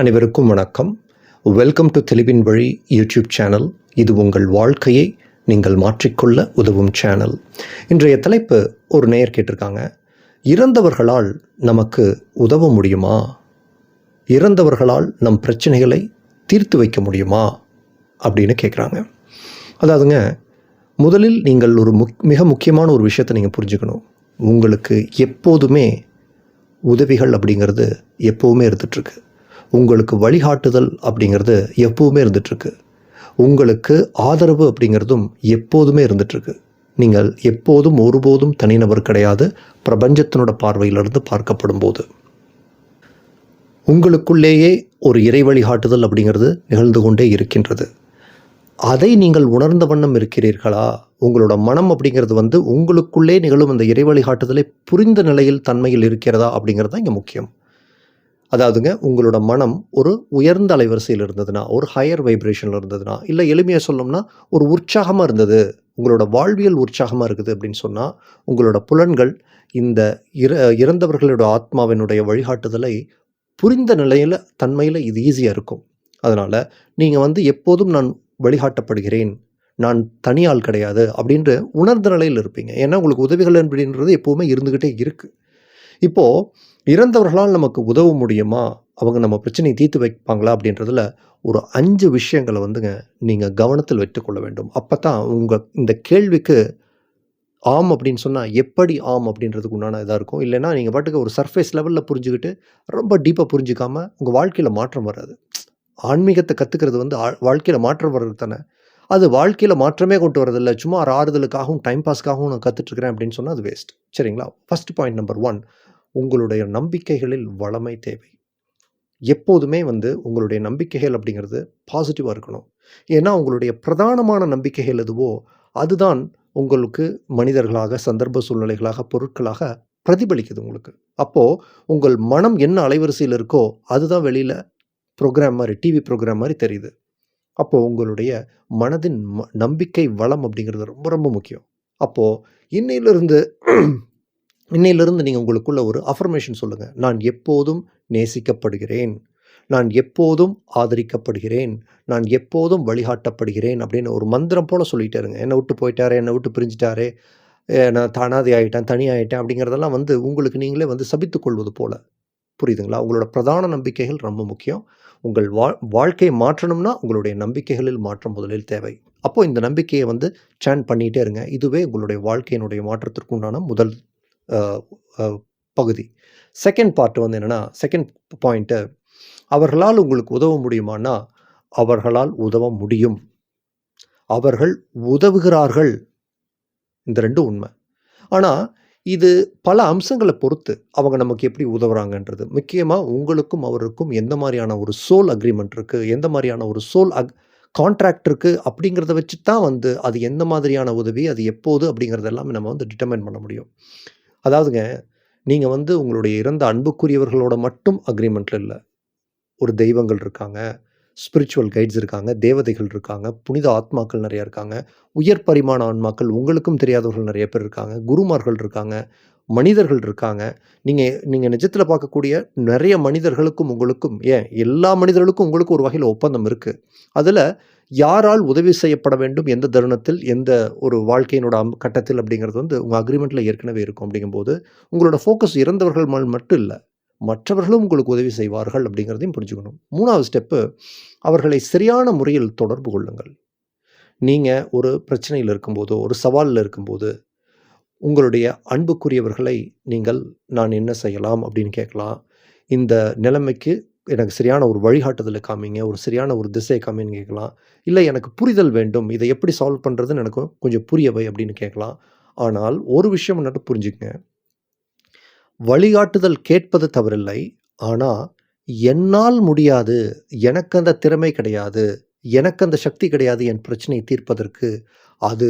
அனைவருக்கும் வணக்கம். Welcome to தெளிவின் வழி யூடியூப் சேனல் இது உங்கள் வாழ்க்கையை நீங்கள் மாற்றிக்கொள்ள உதவும் சேனல் இன்றைய தலைப்பு ஒரு நேயர் கேட்டிருக்காங்க. இறந்தவர்களால் நமக்கு உதவ முடியுமா? இறந்தவர்களால் நம் பிரச்சனைகளை தீர்த்து வைக்க முடியுமா? அப்படின்னு கேட்குறாங்க அதாவதுங்க முதலில் நீங்கள் ஒரு முக் மிக முக்கியமான ஒரு விஷயத்தை நீங்கள் புரிஞ்சுக்கணும். உங்களுக்கு எப்போதுமே உதவிகள் அப்படிங்கிறது எப்போவுமே இருந்துகிட்ருக்கு உங்களுக்கு வழிகாட்டுதல் அப்படிங்கிறது எப்போவுமே இருந்துகிட்ருக்கு உங்களுக்கு ஆதரவு அப்படிங்கிறதும் எப்போதுமே இருந்துகிட்ருக்கு நீங்கள் எப்போதும் ஒருபோதும் தனிநபர் கிடையாது பிரபஞ்சத்தினோட பார்வையிலிருந்து பார்க்கப்படும் போது உங்களுக்குள்ளேயே ஒரு இறை வழிகாட்டுதல் அப்படிங்கிறது நிகழ்ந்து கொண்டே இருக்கின்றது. அதை நீங்கள் உணர்ந்த வண்ணம் இருக்கிறீர்களா? உங்களோட மனம் அப்படிங்கிறது வந்து உங்களுக்குள்ளே நிகழும் அந்த இறை வழிகாட்டுதலை புரிந்த நிலையில் தன்மையில் இருக்கிறதா அப்படிங்கிறது தான் இங்கே முக்கியம். அதாவதுங்க உங்களோட மனம் ஒரு உயர்ந்த அலைவரிசையில் இருந்ததுன்னா ஒரு ஹையர் வைப்ரேஷனில் இருந்ததுன்னா இல்லை எளிமையாக சொல்லணும்னா ஒரு உற்சாகமாக இருந்தது உங்களோட வாழ்வியல் உற்சாகமாக இருக்குது அப்படின்னு சொன்னால் உங்களோட புலன்கள் இந்த இற இறந்தவர்களோட ஆத்மாவினுடைய வழிகாட்டுதலை புரிந்த நிலையில் தன்மையில் இது ஈஸியாக இருக்கும். அதனால் நீங்கள் வந்து எப்போதும் நான் வழிகாட்டப்படுகிறேன் நான் தனியால் கிடையாது அப்படின்ற உணர்ந்த நிலையில் இருப்பீங்க. ஏன்னா உங்களுக்கு உதவிகள் அப்படின்றது எப்போவுமே இருந்துக்கிட்டே இருக்குது இப்போது இறந்தவர்களால் நமக்கு உதவ முடியுமா? அவங்க நம்ம பிரச்சனையை தீர்த்து வைப்பாங்களா? அப்படின்றதுல ஒரு அஞ்சு விஷயங்களை வந்துங்க நீங்கள் கவனத்தில் வைத்துக்கொள்ள வேண்டும். அப்போ தான் உங்கள் இந்த கேள்விக்கு ஆம் அப்படின்னு சொன்னால் எப்படி ஆம் அப்படின்றதுக்கு உண்டான இதாக இருக்கும். இல்லைன்னா நீங்கள் பாட்டுக்கு ஒரு சர்ஃபேஸ் லெவலில் புரிஞ்சுக்கிட்டு ரொம்ப டீப்பாக புரிஞ்சிக்காமல் உங்கள் வாழ்க்கையில் மாற்றம் வராது. ஆன்மீகத்தை கற்றுக்கிறது வந்து வாழ்க்கையில் மாற்றம் வர்றது தானே. அது வாழ்க்கையில் மாற்றமே கொண்டு வரதில்ல. சும்மா ஒரு ஆறுதலுக்காகவும் டைம் பாஸ்க்காகவும் நான் கற்றுட்ருக்கிறேன் அப்படின்னு சொன்னால் அது வேஸ்ட் சரிங்களா? ஃபஸ்ட் பாயிண்ட் நம்பர் ஒன் உங்களுடைய நம்பிக்கைகளில் வளமை தேவை. எப்போதுமே வந்து உங்களுடைய நம்பிக்கைகள் அப்படிங்கிறது பாசிட்டிவாக இருக்கணும். ஏன்னா உங்களுடைய பிரதானமான நம்பிக்கைகள் எதுவோ அதுதான் உங்களுக்கு மனிதர்களாக சந்தர்ப்ப சூழ்நிலைகளாக பொருட்களாக பிரதிபலிக்குது உங்களுக்கு. அப்போது உங்கள் மனம் என்ன அலைவரிசையில் இருக்கோ அதுதான் வெளியில் ப்ரோக்ராம் மாதிரி டிவி ப்ரோக்ராம் மாதிரி தெரியுது. அப்போது உங்களுடைய மனதின் ம நம்பிக்கை வளம் அப்படிங்கிறது ரொம்ப ரொம்ப முக்கியம். அப்போது இன்னையிலிருந்து இன்னையிலிருந்து நீங்கள் உங்களுக்குள்ள ஒரு அஃபர்மேஷன் சொல்லுங்கள் நான் எப்போதும் நேசிக்கப்படுகிறேன். நான் எப்போதும் ஆதரிக்கப்படுகிறேன். நான் எப்போதும் வழிகாட்டப்படுகிறேன் அப்படின்னு ஒரு மந்திரம் போல் சொல்லிகிட்டே இருங்க. என்னை விட்டு போயிட்டாரே என்னை விட்டு பிரிஞ்சிட்டாரே நான் தானாதி ஆகிட்டேன் தனி ஆகிட்டேன் அப்படிங்கிறதெல்லாம் வந்து உங்களுக்கு நீங்களே வந்து சபித்துக்கொள்வது போல். புரியுதுங்களா? உங்களோட பிரதான நம்பிக்கைகள் ரொம்ப முக்கியம். உங்கள் வா வாழ்க்கையை மாற்றணும்னா உங்களுடைய நம்பிக்கைகளில் மாற்றம் முதலில் தேவை. அப்போது இந்த நம்பிக்கையை வந்து சேன் பண்ணிகிட்டே இருங்க. இதுவே உங்களுடைய வாழ்க்கையினுடைய மாற்றத்திற்கு உண்டான முதல் பகுதி. செகண்ட் பார்ட் வந்து என்னென்னா செகண்ட் பாயிண்ட்டு அவர்களால் உங்களுக்கு உதவ முடியுமான்னா அவர்களால் உதவ முடியும். அவர்கள் உதவுகிறார்கள். இந்த ரெண்டும் உண்மை. ஆனால் இது பல அம்சங்களை பொறுத்து அவங்க நமக்கு எப்படி உதவுறாங்கன்றது. முக்கியமாக உங்களுக்கும் அவருக்கும் எந்த மாதிரியான ஒரு சோல் அக்ரிமெண்ட் இருக்குது எந்த மாதிரியான ஒரு சோல் அக் கான்ட்ராக்ட் இருக்குது அப்படிங்கிறத வச்சு தான் வந்து அது எந்த மாதிரியான உதவி அது எப்போது அப்படிங்கிறதெல்லாம் நம்ம வந்து டிட்டர்மைன் பண்ண முடியும். அதாவதுங்க நீங்கள் வந்து உங்களுடைய இறந்த அன்புக்குரியவர்களோட மட்டும் அக்ரிமெண்ட்டில் இல்லை. ஒரு தெய்வங்கள் இருக்காங்க ஸ்பிரிச்சுவல் கைட்ஸ் இருக்காங்க தேவதைகள் இருக்காங்க புனித ஆத்மாக்கள் நிறையா இருக்காங்க உயர் பரிமாண ஆன்மாக்கள் உங்களுக்கும் தெரியாதவர்கள் நிறைய பேர் இருக்காங்க குருமார்கள் இருக்காங்க மனிதர்கள் இருக்காங்க. நீங்கள் நீங்கள் நிஜத்தில் பார்க்கக்கூடிய நிறைய மனிதர்களுக்கும் உங்களுக்கும் ஏன்? எல்லா மனிதர்களுக்கும் உங்களுக்கு ஒரு வகையில் ஒப்பந்தம் இருக்குது அதில் யாரால் உதவி செய்யப்பட வேண்டும்? எந்த தருணத்தில்? எந்த ஒரு வாழ்க்கையினோட அம் கட்டத்தில்? அப்படிங்கிறது வந்து உங்கள் அக்ரிமெண்ட்டில் ஏற்கனவே இருக்கும். அப்படிங்கும்போது உங்களோட ஃபோக்கஸ் இறந்தவர்கள் மேல் மட்டும் இல்லை மற்றவர்களும் உங்களுக்கு உதவி செய்வார்கள் அப்படிங்கிறதையும் புரிஞ்சுக்கணும். மூணாவது ஸ்டெப்பு அவர்களை சரியான முறையில் தொடர்பு கொள்ளுங்கள். நீங்கள் ஒரு பிரச்சனையில் இருக்கும்போதோ ஒரு சவாலில் இருக்கும்போது உங்களுடைய அன்புக்குரியவர்களை நீங்கள் நான் என்ன செய்யலாம் அப்படின்னு கேட்கலாம். இந்த நிலைமைக்கு எனக்கு சரியான ஒரு வழிகாட்டுதலை காமிங்க ஒரு சரியான ஒரு திசையை காமின்னு கேட்கலாம். இல்லை எனக்கு புரிதல் வேண்டும் இதை எப்படி சால்வ் பண்ணுறதுன்னு எனக்கு கொஞ்சம் புரியவை அப்படின்னு கேட்கலாம். ஆனால் ஒரு விஷயம் மட்டும் புரிஞ்சுக்கங்க. வழிகாட்டுதல் கேட்பது தவறில்லை. ஆனால் என்னால் முடியாது எனக்கு அந்த திறமை கிடையாது எனக்கு அந்த சக்தி கிடையாது என் பிரச்சனையை தீர்ப்பதற்கு அது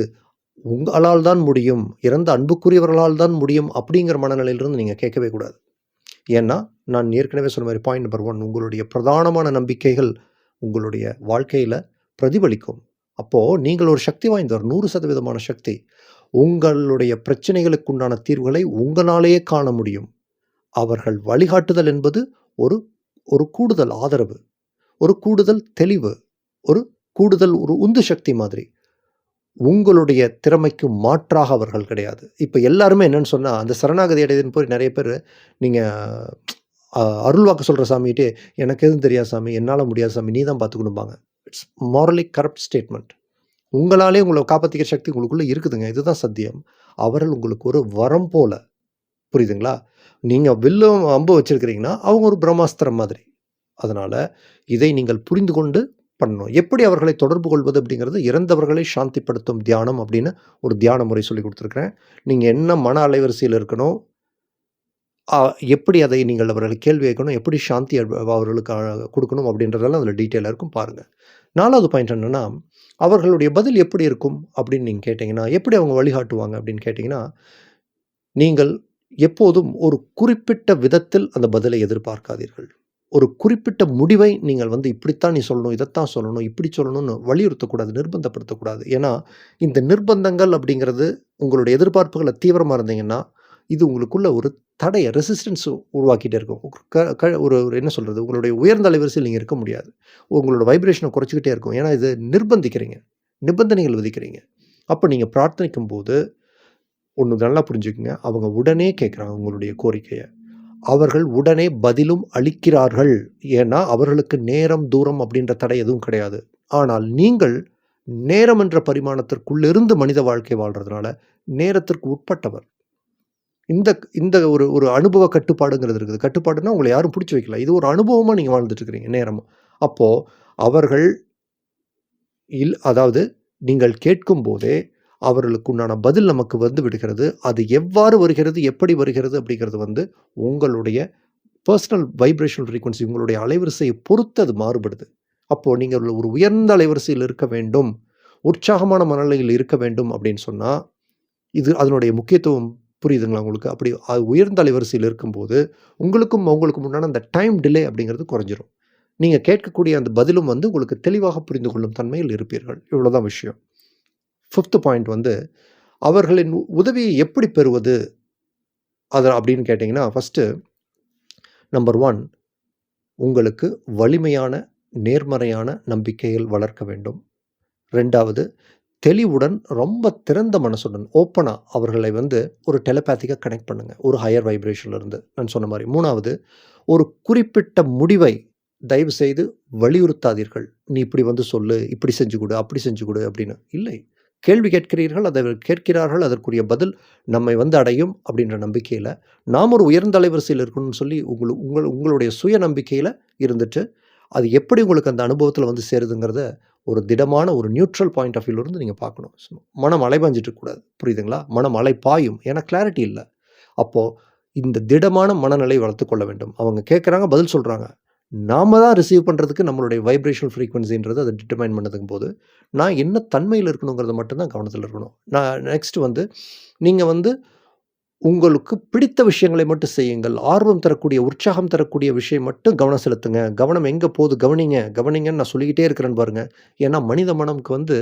உங்களால் தான் முடியும் இறந்த அன்புக்குரியவர்களால் தான் முடியும் அப்படிங்கிற மனநிலையிலிருந்து நீங்கள் கேட்கவே கூடாது. ஏன்னா நான் ஏற்கனவே சொன்ன மாதிரி பாயிண்ட் நம்பர் ஒன் உங்களுடைய பிரதானமான நம்பிக்கைகள் உங்களுடைய வாழ்க்கையில் பிரதிபலிக்கும். அப்போது நீங்கள் ஒரு சக்தி வாய்ந்தவர் நூறு சதவீதமான சக்தி. உங்களுடைய பிரச்சனைகளுக்கு உண்டான தீர்வுகளை உங்களாலேயே காண முடியும். அவர்கள் வழிகாட்டுதல் என்பது ஒரு ஒரு கூடுதல் ஆதரவு, ஒரு கூடுதல் தெளிவு, ஒரு கூடுதல் ஒரு உந்து சக்தி மாதிரி. உங்களுடைய திறமைக்கு மாற்றாக அவர்கள் கிடையாது. இப்போ எல்லாருமே என்னன்னு சொன்னால் அந்த சரணாகதி அடைதல்ன்னு போய் நிறைய பேர் நீங்கள் அ அருள்வாக்கு சொல்கிற சாமிகிட்டே "எனக்கு எதுவும் தெரியாது சாமி. என்னால் முடியாது சாமி. நீ தான் பார்த்துக்கணும்பாங்க." It's morally corrupt statement. உங்களாலே உங்களை காப்பாற்றிக்கிற சக்தி உங்களுக்குள்ளே இருக்குதுங்க. இதுதான் சத்தியம். அவர்கள் உங்களுக்கு ஒரு வரம் போல. புரியுதுங்களா? நீங்கள் வில்லும், அம்பு வச்சுருக்கிறீங்கன்னா அவங்க ஒரு பிரம்மாஸ்திரம் மாதிரி. அதனால் இதை நீங்கள் புரிந்து கொண்டு பண்ணணும். எப்படி அவர்களை தொடர்பு கொள்வது அப்படிங்கிறது, இறந்தவர்களை சாந்திப்படுத்தும் தியானம் அப்படின்னு ஒரு தியான முறை சொல்லிக் கொடுத்துருக்குறேன் நீங்கள் என்ன மன அலைவரிசையில் இருக்கணும், எப்படி அதை நீங்கள் அவர்களை கேள்வி கேட்கணும், எப்படி சாந்தி அவர்களுக்கு கொடுக்கணும் அப்படின்றதெல்லாம் அதில் டீட்டெயிலாக இருக்கும் பாருங்கள் நாலாவது பாயிண்ட் என்னன்னா, அவர்களுடைய பதில் எப்படி இருக்கும் அப்படின்னு நீங்கள் கேட்டிங்கன்னா எப்படி அவங்க வழிகாட்டுவாங்க அப்படின்னு கேட்டிங்கன்னா நீங்கள் எப்போதும் ஒரு குறிப்பிட்ட விதத்தில் அந்த பதிலை எதிர்பார்க்காதீர்கள். ஒரு குறிப்பிட்ட முடிவை நீங்கள் வந்து இப்படித்தான் நீ சொல்லணும், இதைத்தான் சொல்லணும், இப்படி சொல்லணும்னு வலியுறுத்தக்கூடாது, நிர்பந்தப்படுத்தக்கூடாது. ஏன்னா, இந்த நிர்பந்தங்கள் அப்படிங்கிறது உங்களுடைய எதிர்பார்ப்புகளை தீவிரமாக இருந்தீங்கன்னா, இது உங்களுக்குள்ள ஒரு தடையை ரெசிஸ்டன்ஸ் உருவாக்கிட்டே இருக்கும். க ஒரு என்ன சொல்கிறது உங்களுடைய உயர்ந்த அலைவரிசையில் நீங்கள் இருக்க முடியாது. உங்களோட வைப்ரேஷனை குறைச்சிக்கிட்டே இருக்கும். ஏன்னா, இது நிர்பந்திக்கிறீங்க. நிபந்தனைகள் விதிக்கிறீங்க. அப்போ நீங்கள் பிரார்த்தனைக்கும் பிரார்த்தனைக்கும்போது, ஒன்று நல்லா புரிஞ்சுக்கோங்க அவங்க உடனே கேட்குறாங்க உங்களுடைய கோரிக்கையை அவர்கள் உடனே பதிலும் அளிக்கிறார்கள். ஏன்னா, அவர்களுக்கு நேரம், தூரம் அப்படின்ற தடை எதுவும் கிடையாது. ஆனால் நீங்கள் நேரம் என்ற பரிமாணத்திற்குள்ளிருந்து மனித வாழ்க்கை வாழ்றதுனால, நேரத்திற்கு உட்பட்டவர். இந்த இந்த ஒரு ஒரு அனுபவ கட்டுப்பாடுங்கிறது இருக்குது. கட்டுப்பாடுன்னா உங்களை யாரும் பிடிச்சி வைக்கல. இது ஒரு அனுபவமாக நீங்கள் வாழ்ந்துட்டு இருக்கிறீங்க அப்போது அவர்கள் இல் அதாவது நீங்கள் கேட்கும்போதே, அவர்களுக்கு உண்டான பதில் நமக்கு வந்து விடுகிறது. அது எவ்வாறு வருகிறது, எப்படி வருகிறது அப்படிங்கிறது வந்து உங்களுடைய பர்சனல் வைப்ரேஷனல் ஃப்ரீக்வன்சி உங்களுடைய அலைவரிசையை பொறுத்து அது மாறுபடுது. அப்போது நீங்கள் ஒரு உயர்ந்த அலைவரிசையில் இருக்க வேண்டும், உற்சாகமான மனநிலையில் இருக்க வேண்டும் அப்படின்னு சொன்னால் இது அதனுடைய முக்கியத்துவம் புரியுதுங்களா உங்களுக்கு? அப்படி அது உயர்ந்த அலைவரிசையில் இருக்கும்போது, உங்களுக்கும் அவங்களுக்கும் உண்டான அந்த டைம் டிலே அப்படிங்கிறது குறைஞ்சிரும். நீங்கள் கேட்கக்கூடிய அந்த பதிலும் வந்து உங்களுக்கு தெளிவாக புரிந்து கொள்ளும் தன்மையில் இருப்பீர்கள். இவ்வளோதான் விஷயம். ஃபிஃப்த்து பாயிண்ட் வந்து, அவர்களின் உதவியை எப்படி பெறுவது? அதை அப்படின்னு கேட்டிங்கன்னா ஃபர்ஸ்ட்டு நம்பர் ஒன் உங்களுக்கு வலிமையான, நேர்மறையான நம்பிக்கைகள் வளர்க்க வேண்டும். ரெண்டாவது தெளிவுடன், ரொம்ப திறந்த மனசுடன், ஓப்பனாக அவர்களை வந்து ஒரு டெலபேத்திக்காக கனெக்ட் பண்ணுங்கள் ஒரு ஹையர் வைப்ரேஷன்லேருந்து நான் சொன்ன மாதிரி மூணாவது ஒரு குறிப்பிட்ட முடிவை தயவு செய்து வலியுறுத்தாதீர்கள். "நீ இப்படி வந்து சொல்லு, இப்படி செஞ்சு கொடு அப்படி செஞ்சு கொடு அப்படின்னு. இல்லை. கேள்வி கேட்கிறீர்கள், அதை கேட்கிறார்கள், அதற்குரிய பதில் நம்மை வந்து அடையும் அப்படின்ற நம்பிக்கையில் நாம் ஒரு உயர்ந்த அலைவரிசையில் இருக்கணும்னு சொல்லி உங்களு உங்கள் உங்களுடைய சுய நம்பிக்கையில் இருந்துட்டு, அது எப்படி உங்களுக்கு அந்த அனுபவத்தில் வந்து சேருதுங்கிறத, ஒரு திடமான ஒரு நியூட்ரல் பாயிண்ட் ஆஃப் வியூல இருந்து பார்க்கணும். மனம் அலைபாஞ்சுட்டு புரியுதுங்களா? மனம் அலை பாயும். ஏன்னா கிளாரிட்டி இல்லை அப்போது இந்த திடமான மனநிலை வளர்த்து கொள்ள வேண்டும். அவங்க கேட்குறாங்க, பதில் சொல்கிறாங்க நாம தான் ரிசீவ் பண்ணுறதுக்கு நம்மளுடைய வைப்ரேஷனல் ஃப்ரீக்வன்சின்றது அதை டிட்டர்மைன் பண்ணுதுங்கும்போது, நான் என்ன தன்மையில் இருக்கணுங்கிறத மட்டும்தான் கவனத்தில் இருக்கணும். நான் நெக்ஸ்ட் வந்து, நீங்கள் வந்து உங்களுக்கு பிடித்த விஷயங்களை மட்டும் செய்யுங்கள். ஆர்வம் தரக்கூடிய, உற்சாகம் தரக்கூடிய விஷயம் மட்டும் கவனம் செலுத்துங்க. கவனம் எங்கே போகுது கவனிங்க, கவனிங்கன்னு நான் சொல்லிக்கிட்டே இருக்கிறேன்னு பாருங்கள் ஏன்னா மனித மனம்க்கு வந்து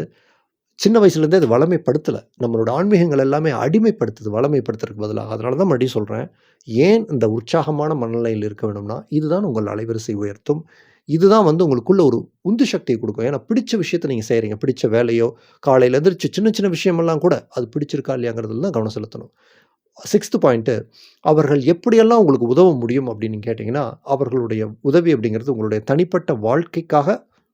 சின்ன வயசுலேருந்தே அது வளமைப்படுத்தலை நம்மளோட ஆன்மீகங்கள் எல்லாமே அடிமைப்படுத்துது, வளமைப்படுத்துறதுக்கு பதிலாக. அதனால தான் மறுபடியும் சொல்கிறேன் ஏன் இந்த உற்சாகமான மனநிலையில் இருக்க வேணும்னா இதுதான் உங்கள் அலைவரிசை உயர்த்தும். இதுதான் வந்து உங்களுக்குள்ள ஒரு உந்து சக்தியை கொடுக்கும் ஏன்னா பிடிச்ச விஷயத்த நீங்கள் செய்கிறீங்க பிடிச்ச வேலையோ, காலையில் எந்திரிச்சு சின்ன சின்ன விஷயமெல்லாம் கூட, அது பிடிச்சிருக்கா இல்லையாங்கிறதுல தான் கவனம் செலுத்தணும். சிக்ஸ்த்து பாயிண்ட்டு அவர்கள் எப்படியெல்லாம் உங்களுக்கு உதவ முடியும் அப்படின்னு கேட்டிங்கன்னா அவர்களுடைய உதவி அப்படிங்கிறது உங்களுடைய தனிப்பட்ட வாழ்க்கைக்காக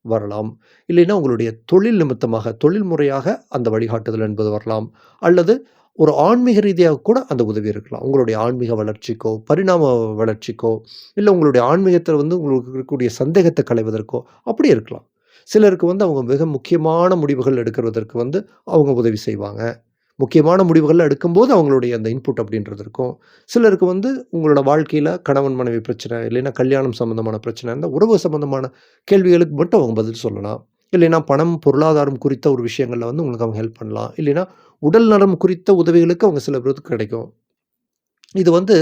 வரலாம். இல்லைன்னா உங்களுடைய தொழில் நிமித்தமாக, தொழில் முறையாக அந்த வழிகாட்டுதல் என்பது வரலாம். அல்லது ஒரு ஆன்மீக ரீதியாக கூட அந்த உதவி இருக்கலாம். உங்களுடைய ஆன்மீக வளர்ச்சிக்கோ, பரிணாம வளர்ச்சிக்கோ, இல்லை உங்களுடைய ஆன்மீகத்தில் வந்து உங்களுக்கு இருக்கக்கூடிய சந்தேகத்தை களைவதற்கோ, அப்படி இருக்கலாம். சிலருக்கு வந்து அவங்க மிக முக்கியமான முடிவுகள் எடுக்கிறதற்கு வந்து அவங்க உதவி செய்வாங்க. முக்கியமான முடிவுகள் எடுக்கும்போது அவங்களுடைய அந்த இன்புட் அப்படின்றது இருக்கும். சிலருக்கு வந்து உங்களோட வாழ்க்கையில் கணவன் மனைவி பிரச்சனை, இல்லைன்னா கல்யாணம் சம்மந்தமான பிரச்சனை, இருந்தால் உறவு சம்மந்தமான கேள்விகளுக்கு மட்டும் அவங்க பதில் சொல்லலாம். இல்லைன்னா பணம், பொருளாதாரம் குறித்த ஒரு விஷயங்களில் வந்து உங்களுக்கு அவங்க ஹெல்ப் பண்ணலாம். இல்லைன்னா உடல் நலம் குறித்த உதவிகளுக்கு அவங்க சில பேருக்கு கிடைக்கும். இது வந்து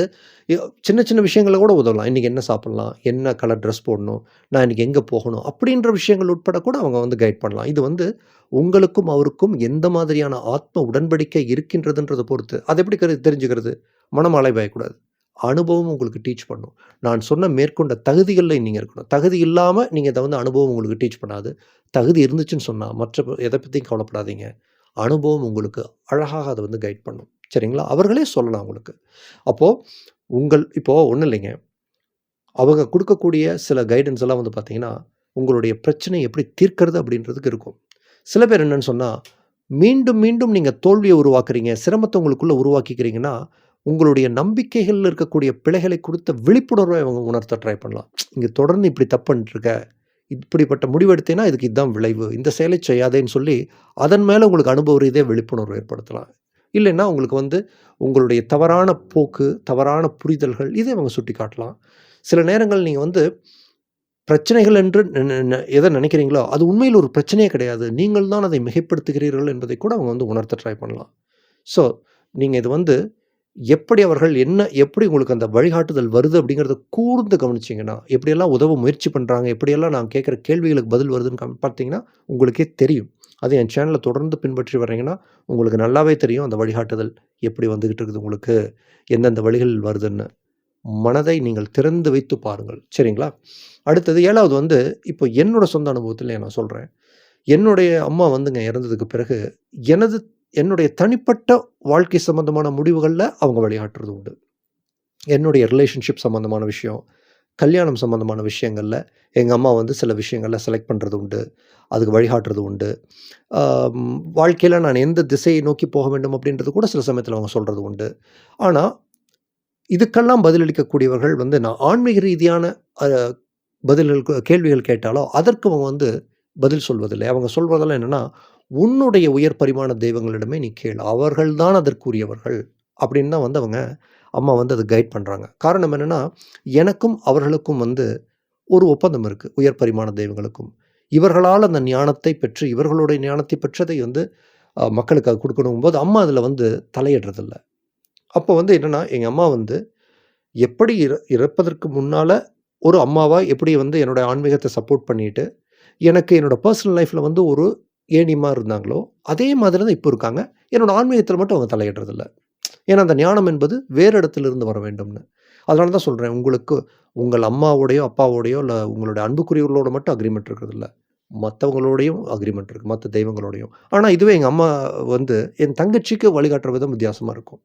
சின்ன சின்ன விஷயங்களை கூட உதவலாம். இன்றைக்கி என்ன சாப்பிட்லாம் என்ன கலர் ட்ரெஸ் போடணும்? நான் இன்றைக்கி எங்கே போகணும்? அப்படின்ற விஷயங்கள் உட்பட கூட அவங்க வந்து கைட் பண்ணலாம். இது வந்து உங்களுக்கும் அவருக்கும் எந்த மாதிரியான ஆத்ம உடன்படிக்கை இருக்கின்றதுன்றதை பொறுத்து. அது எப்படி கரு தெரிஞ்சுக்கிறது? மனம் அலைபாயக்கூடாது. அனுபவம் உங்களுக்கு டீச் பண்ணும். நான் சொன்ன மேற்கொண்ட தகுதிகளில் நீங்கள் இருக்கணும். தகுதி இல்லாமல் நீங்கள் இதை வந்து அனுபவம் உங்களுக்கு டீச் பண்ணாது. தகுதி இருந்துச்சுன்னு சொன்னால் மற்ற எதை பற்றியும் கவலைப்படாதீங்க. அனுபவம் உங்களுக்கு அழகாக அதை வந்து கைட் பண்ணும். சரிங்களா? அவர்களே சொல்லலாம் உங்களுக்கு. அப்போது உங்கள் இப்போது ஒன்றும் இல்லைங்க. அவங்க கொடுக்கக்கூடிய சில கைடன்ஸ் எல்லாம் வந்து பார்த்திங்கன்னா உங்களுடைய பிரச்சனை எப்படி தீர்க்கிறது அப்படின்றதுக்கு இருக்கும். சில பேர் என்னன்னு சொன்னால் மீண்டும் மீண்டும் நீங்கள் தோல்வியை உருவாக்குறீங்க, சிரமத்தை உங்களுக்குள்ளே உருவாக்கிக்கிறீங்கன்னா, உங்களுடைய நம்பிக்கைகளில் இருக்கக்கூடிய பிழைகளை கொடுத்த விழிப்புணர்வை அவங்க உணர்த்த ட்ரை பண்ணலாம். இங்கே தொடர்ந்து இப்படி தப்பு இப்படிப்பட்ட முடிவெடுத்தேன்னா இதுக்கு இதுதான் விளைவு. இந்த செயலை செய்யாதேன்னு சொல்லி, அதன் மேலே உங்களுக்கு அனுபவ இதே விழிப்புணர்வு ஏற்படுத்தலாம். இல்லைன்னா, உங்களுக்கு வந்து உங்களுடைய தவறான போக்கு, தவறான புரிதல்கள் இதை அவங்க சுட்டி சுட்டிக்காட்டலாம். சில நேரங்கள் நீங்கள் வந்து பிரச்சனைகள் என்று எதை நினைக்கிறீங்களோ, அது உண்மையில் ஒரு பிரச்சனையே கிடையாது. நீங்கள் தான் அதை மிகைப்படுத்துகிறீர்கள் என்பதை கூட அவங்க வந்து உணர்த்த ட்ரை பண்ணலாம். ஸோ, நீங்கள் இது வந்து எப்படி அவர்கள் என்ன எப்படி உங்களுக்கு அந்த வழிகாட்டுதல் வருது அப்படிங்கிறத கூர்ந்து கவனிச்சிங்கன்னா எப்படியெல்லாம் உதவ முயற்சி பண்ணுறாங்க எப்படியெல்லாம் நான் கேட்குற கேள்விகளுக்கு பதில் வருதுன்னு கம் பார்த்தீங்கன்னா, உங்களுக்கே தெரியும். அது என் சேனலை தொடர்ந்து பின்பற்றி வர்றீங்கன்னா, உங்களுக்கு நல்லாவே தெரியும் அந்த வழிகாட்டுதல் எப்படி வந்துக்கிட்டு இருக்குது உங்களுக்கு. எந்தெந்த வழிகளில் வருதுன்னு. மனதை நீங்கள் திறந்து வைத்து பாருங்கள். சரிங்களா? அடுத்தது ஏழாவது வந்து, இப்போ என்னோட சொந்த அனுபவத்தில் நான் சொல்கிறேன் என்னுடைய அம்மா வந்துங்க இறந்ததுக்கு பிறகு, எனது என்னுடைய தனிப்பட்ட வாழ்க்கை சம்மந்தமான முடிவுகளில் அவங்க வழிகாட்டுறது உண்டு. என்னுடைய ரிலேஷன்ஷிப் சம்மந்தமான விஷயம், கல்யாணம் சம்மந்தமான விஷயங்களில் எங்கள் அம்மா வந்து சில விஷயங்களில் செலக்ட் பண்ணுறது உண்டு. அதுக்கு வழிகாட்டுறது உண்டு. வாழ்க்கையில் நான் எந்த திசையை நோக்கி போக வேண்டும் அப்படின்றது கூட சில சமயத்தில் அவங்க சொல்கிறது உண்டு. ஆனால் இதுக்கெல்லாம் பதிலளிக்கக்கூடியவர்கள் வந்து நான் ஆன்மீக ரீதியான பதில்கள் கேள்விகள் கேட்டாலோ, அதற்கு அவங்க வந்து பதில் சொல்வதில்லை. அவங்க சொல்வதெல்லாம் என்னன்னா, "உன்னுடைய உயர் பரிமாண தெய்வங்களிடமே நீ கேள். அவர்கள்தான் அதற்குரியவர்கள்." அப்படின்னு தான் வந்து அவங்க அம்மா வந்து அதை கைட் பண்ணுறாங்க காரணம் என்னென்னா எனக்கும் அவர்களுக்கும் வந்து ஒரு ஒப்பந்தம் இருக்குது உயர் பரிமாண தெய்வங்களுக்கும். இவர்களால் அந்த ஞானத்தை பெற்று, இவர்களுடைய ஞானத்தை பெற்றதை வந்து மக்களுக்காக கொடுக்கணும் குடுக்கணுங்கும்போது, அம்மா அதில் வந்து தலையிடுறதில்ல. அப்போ வந்து என்னென்னா எங்கள் அம்மா வந்து எப்படி இற இறப்பதற்கு முன்னால் ஒரு அம்மாவாக எப்படி வந்து என்னோட ஆன்மீகத்தை சப்போர்ட் பண்ணிட்டு, எனக்கு என்னோட பர்சனல் லைஃப்பில் வந்து ஒரு ஏணி இருந்தாங்களோ, அதே மாதிரி தான் இப்போ இருக்காங்க. என்னோடய ஆன்மீகத்தில் மட்டும் அவங்க தலையிடுறதில்ல. ஏன்னா, அந்த ஞானம் என்பது வேறு இடத்துலேருந்து வர வேண்டும்னு. அதனால தான் சொல்கிறேன் உங்களுக்கு உங்கள் அம்மாவோடையோ, அப்பாவோடையோ இல்லை உங்களுடைய அன்புக்குரியவர்களோட மட்டும் அக்ரிமெண்ட் இருக்கிறதில்ல. மற்றவங்களோடையும் அக்ரிமெண்ட் இருக்குது மற்ற தெய்வங்களோடையும். ஆனால் இதுவே எங்கள் அம்மா வந்து என் தங்கச்சிக்கு வழிகாட்டுற விதம் வித்தியாசமாக இருக்கும்.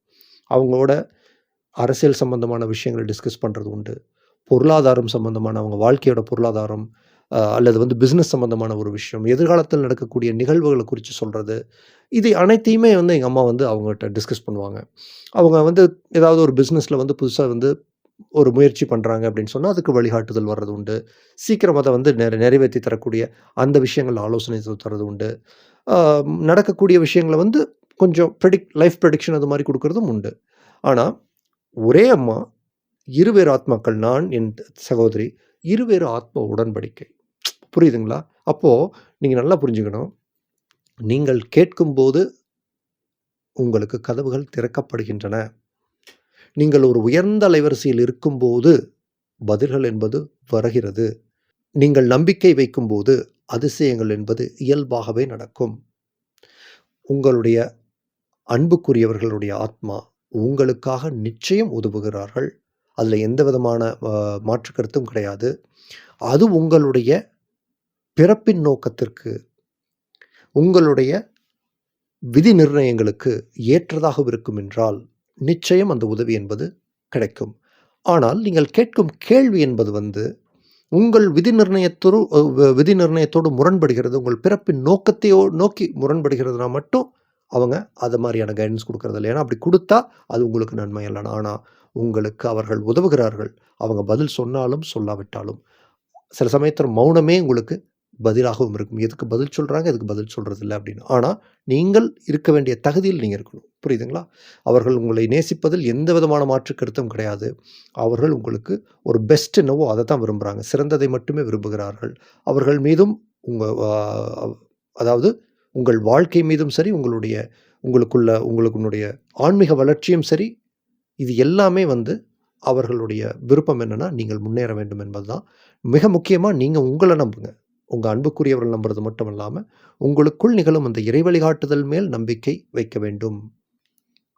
அவங்களோட அரசியல் சம்பந்தமான விஷயங்களை டிஸ்கஸ் பண்ணுறது உண்டு. பொருளாதாரம் சம்பந்தமான அவங்க வாழ்க்கையோட பொருளாதாரம், அல்லது வந்து பிஸ்னஸ் சம்மந்தமான ஒரு விஷயம், எதிர்காலத்தில் நடக்கக்கூடிய நிகழ்வுகளை குறித்து சொல்கிறது இது அனைத்தையுமே வந்து எங்கள் அம்மா வந்து அவங்ககிட்ட டிஸ்கஸ் பண்ணுவாங்க. அவங்க வந்து ஏதாவது ஒரு பிஸ்னஸில் வந்து புதுசாக வந்து ஒரு முயற்சி பண்ணுறாங்க அப்படின்னு சொன்னால் அதுக்கு வழிகாட்டுதல் வர்றது உண்டு. சீக்கிரம் அதை வந்து நிற நிறைவேற்றி தரக்கூடிய அந்த விஷயங்கள் ஆலோசனை தரது உண்டு. நடக்கக்கூடிய விஷயங்கள வந்து கொஞ்சம் ப்ரெடிக் லைஃப் ப்ரெடிக்ஷன் அது மாதிரி கொடுக்குறதும் உண்டு. ஆனால் ஒரே அம்மா, இருவேறு ஆத்மாக்கள். நான், என் சகோதரி. இருவேறு ஆத்ம உடன்படிக்கை. புரியுதுங்களா? அப்போது நீங்கள் நல்லா புரிஞ்சுக்கணும். நீங்கள் கேட்கும்போது உங்களுக்கு கதவுகள் திறக்கப்படுகின்றன. நீங்கள் ஒரு உயர்ந்த அலைவரிசையில் இருக்கும்போது, பதில்கள் என்பது வருகிறது. நீங்கள் நம்பிக்கை வைக்கும்போது, அதிசயங்கள் என்பது இயல்பாகவே நடக்கும். உங்களுடைய அன்புக்குரியவர்களுடைய ஆத்மா உங்களுக்காக நிச்சயம் உதவுகிறார்கள். அதில் எந்த விதமான மாற்று கருத்தும் கிடையாது. அது உங்களுடைய பிறப்பின் நோக்கத்திற்கு, உங்களுடைய விதி நிர்ணயங்களுக்கு ஏற்றதாக இருக்கும் என்றால், நிச்சயம் அந்த உதவி என்பது கிடைக்கும். ஆனால், நீங்கள் கேட்கும் கேள்வி என்பது வந்து, உங்கள் விதி நிர்ணயத்தோடு விதி நிர்ணயத்தோடு முரண்படுகிறது. உங்கள் பிறப்பின் நோக்கத்தையோ நோக்கி முரண்படுகிறதுனா மட்டும், அவங்க அது மாதிரியான கைடன்ஸ் குடுக்குறதில்ல. ஏன்னா, அப்படி கொடுத்தா அது உங்களுக்கு நன்மை அல்ல. ஆனால் உங்களுக்கு அவர்கள் உதவுகிறார்கள். அவங்க பதில் சொன்னாலும், சொல்லாவிட்டாலும். சில சமயத்தில் மௌனமே உங்களுக்கு பதிலாகவும் இருக்கும். எதுக்கு பதில் சொல்கிறாங்க எதுக்கு பதில் சொல்கிறது இல்லை அப்படின்னு. ஆனால் நீங்கள் இருக்க வேண்டிய தகுதியில் நீங்கள் இருக்கணும். புரியுதுங்களா? அவர்கள் உங்களை நேசிப்பதில் எந்த விதமான மாற்று கருத்தும் கிடையாது. அவர்கள் உங்களுக்கு ஒரு பெஸ்ட் என்னவோ அதை தான் விரும்புகிறாங்க சிறந்ததை மட்டுமே விரும்புகிறார்கள். அவர்கள் மீதும் உங்கள் அதாவது உங்கள் வாழ்க்கை மீதும் சரி, உங்களுடைய உங்களுக்குள்ள உங்களுக்குனுடைய ஆன்மீக வளர்ச்சியும் சரி, இது எல்லாமே வந்து அவர்களுடைய விருப்பம் என்னன்னா, நீங்கள் முன்னேற வேண்டும் என்பது தான். மிக முக்கியமாக நீங்கள் உங்களை நம்புங்க. உங்கள் அன்புக்குரியவர்கள் நம்புறது மட்டும் இல்லாமல் உங்களுக்குள் நிகழும் அந்த இறை வழிகாட்டுதல் மேல் நம்பிக்கை வைக்க வேண்டும்.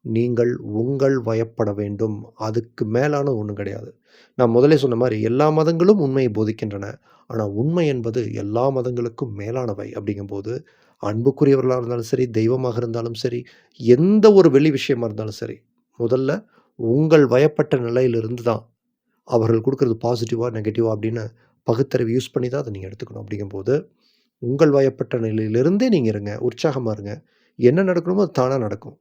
நீங்கள் உங்கள் வயப்பட வேண்டும். அதுக்கு மேலான ஒன்றும் கிடையாது. நான் முதலே சொன்ன மாதிரி எல்லா மதங்களும் உண்மையை போதிக்கின்றன. ஆனால் உண்மை என்பது எல்லா மதங்களுக்கும் மேலானவை அப்படிங்கும்போது, அன்புக்குரியவர்களாக இருந்தாலும் சரி, தெய்வமாக இருந்தாலும் சரி, எந்த ஒரு வெளி விஷயமா இருந்தாலும் சரி, முதல்ல உங்கள் வயப்பட்ட நிலையிலிருந்து தான் அவர்கள் கொடுக்குறது பாசிட்டிவாக நெகட்டிவாக அப்படின்னு பகுத்தறிவு யூஸ் பண்ணி தான் அதை நீங்கள் எடுத்துக்கணும். அப்படிங்கும்போது, உங்கள் வயப்பட்ட நிலையிலிருந்தே நீங்கள் இருங்க. உற்சாகமா இருங்க. என்ன நடக்கணுமோ அது தானாக நடக்கும்.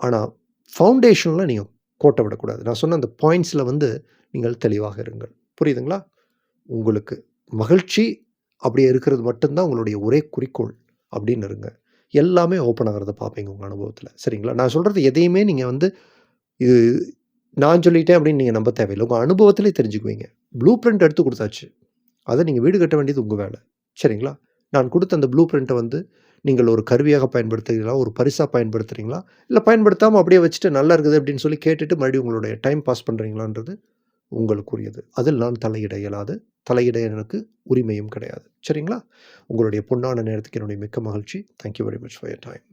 ஆனால் ஃபவுண்டேஷனில் நீங்கள் கோட்டை விடக்கூடாது. நான் சொன்ன அந்த பாயிண்ட்ஸில் வந்து நீங்கள் தெளிவாக இருங்கள். புரியுதுங்களா? உங்களுக்கு மகிழ்ச்சி அப்படியே இருக்கிறது மட்டும்தான் உங்களுடைய ஒரே குறிக்கோள் அப்படின்னு இருங்க. எல்லாமே ஓப்பன் ஆகிறத பார்ப்பீங்க உங்கள் அனுபவத்தில் சரிங்களா? நான் சொல்கிறது எதையுமே நீங்கள் வந்து இது நான் சொல்லிட்டேன் அப்படின்னு நீங்கள் நம்ப தேவையில்ல. உங்கள் அனுபவத்திலே தெரிஞ்சுக்குவீங்க. ப்ளூ பிரிண்ட் எடுத்து கொடுத்தாச்சு அதை நீங்கள் வீடு கட்ட வேண்டியது உங்கள் வேலை சரிங்களா? நான் கொடுத்த அந்த ப்ளூ பிரிண்ட்டை வந்து நீங்கள் ஒரு கருவியாக பயன்படுத்துகிறீங்களா ஒரு பரிசாக பயன்படுத்துகிறீங்களா இல்லை பயன்படுத்தாமல் அப்படியே வச்சுட்டு நல்லா இருக்குது அப்படின்னு சொல்லி கேட்டுட்டு மறுபடியும் உங்களுடைய டைம் பாஸ் பண்ணுறீங்களான்றது உங்களுக்குரியது. அதில் நான் தலையிட இயலாது. தலையிட எனக்கு உரிமையும் கிடையாது. சரிங்களா? உங்களுடைய பொன்னான நேரத்துக்கு என்னுடைய மிக்க மகிழ்ச்சி. Thank you very much for your time.